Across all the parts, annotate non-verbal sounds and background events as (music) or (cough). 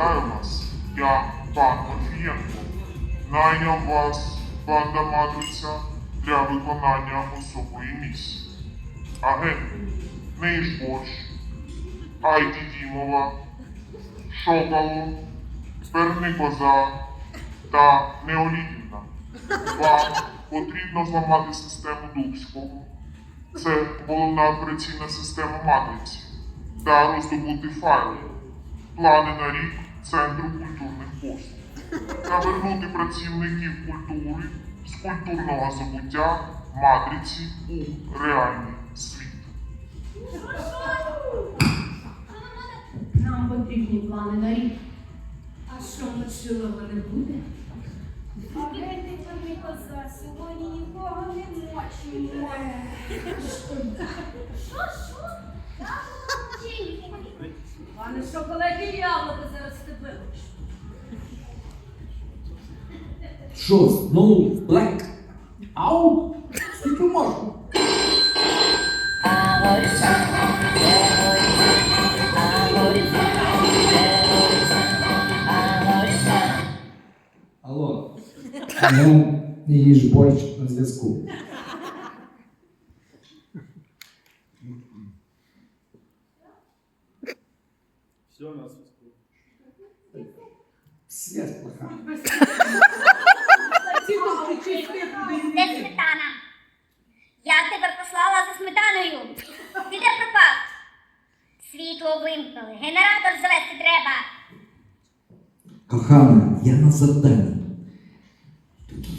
Вітаю вас, я пан Матвієнко. Найняв вас, банда Матриця, для виконання особої місії. Агенти Нейшборщ, Айді Дімова, Шокало, Перни Коза та Неолітівна. Вам потрібно зламати систему Дубського. Це головна операційна система матриці та роздобути файли плани на рік Центру культурних послуг. Навернути працівників культури з культурного забуття матриці у реальний світ. Нам потрібні плани на рік. А що мочилова не буде? Де пані коза? Сьогодні нікого не мочимо. Що, що? Пане шоколаді яблуко зараз Що, знову блек? Ау? Скільки можна? Алло. Ну, їж борщ на зв'язку. Все у нас. Связь плоха. Де сметана? Я тепер послала за сметаною. Ти де пропав? Світло вимкнули. Генератор завести треба. Кохана, я на завданні.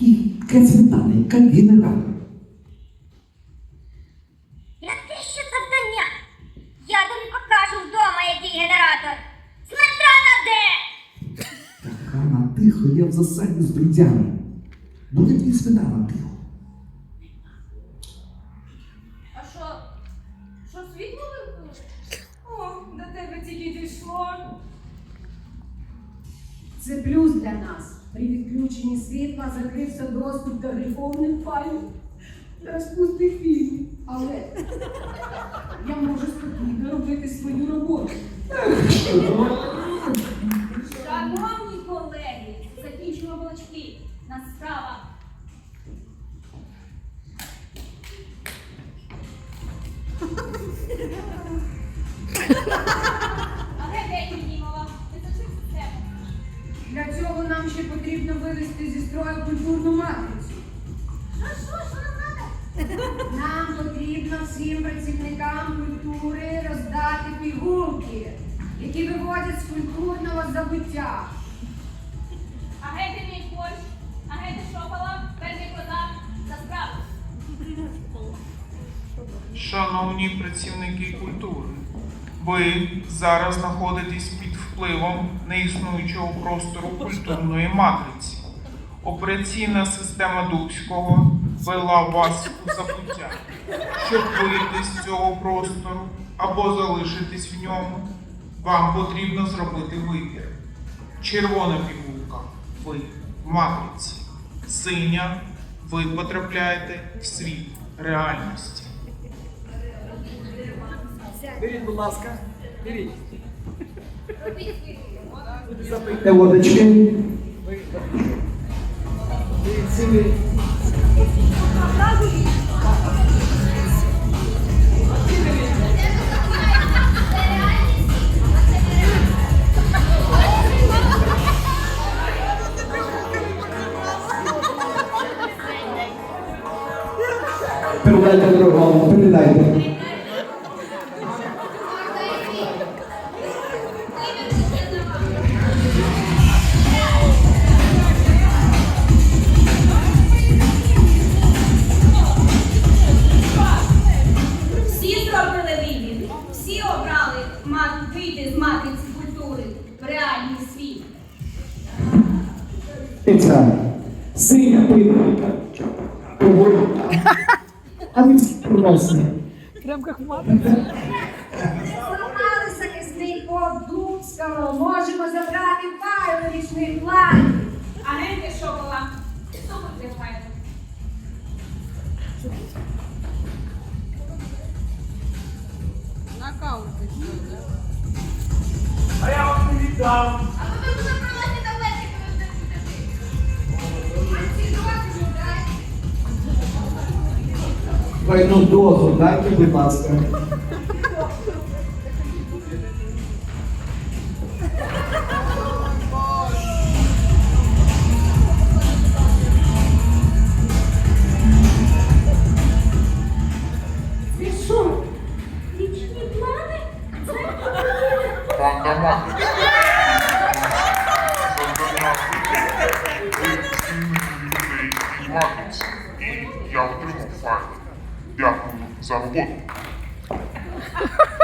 Яка сметана, яка генератор? Яке ще завдання? Я тобі покажу вдома, який генератор. Сметана де? Кохана, тихо, я в засаді з друзями. Буде тобі сметана, тихо. Це плюс для нас. При відключенні світла закрився доступ до грифовних файлів та розпустих фільмів. Але я можу спокійно робити свою роботу. Ще потрібно вивести зі строю культурну матрицю. Що, що, що нам треба? Нам потрібно всім працівникам культури роздати пігулки, які виводять з культурного забуття. Агенти мій борщ, агенти шокола, перший козак, за справу. Шановні працівники культури, ви зараз знаходитесь під впливом неіснуючого простору культурної матриці. Операційна система Дубського вела вас у забуття. Щоб вийти з цього простору або залишитись в ньому, вам потрібно зробити вибір. Червона пігулка ви в матриці. Синя ви потрапляєте в світ реальності. Беріть, будь ласка, беріть. Запийте водочки. Беріть сюди. Передайте другому, передайте. Це синя пилка. А ви всі просні. Зламали захисний код Дубського. Можемо забрати файл річних планів. Агенти Шокола, слухайте файл. А я вам не віддам. Двойну дозу дайте, будь ласка. Це що? (laughs)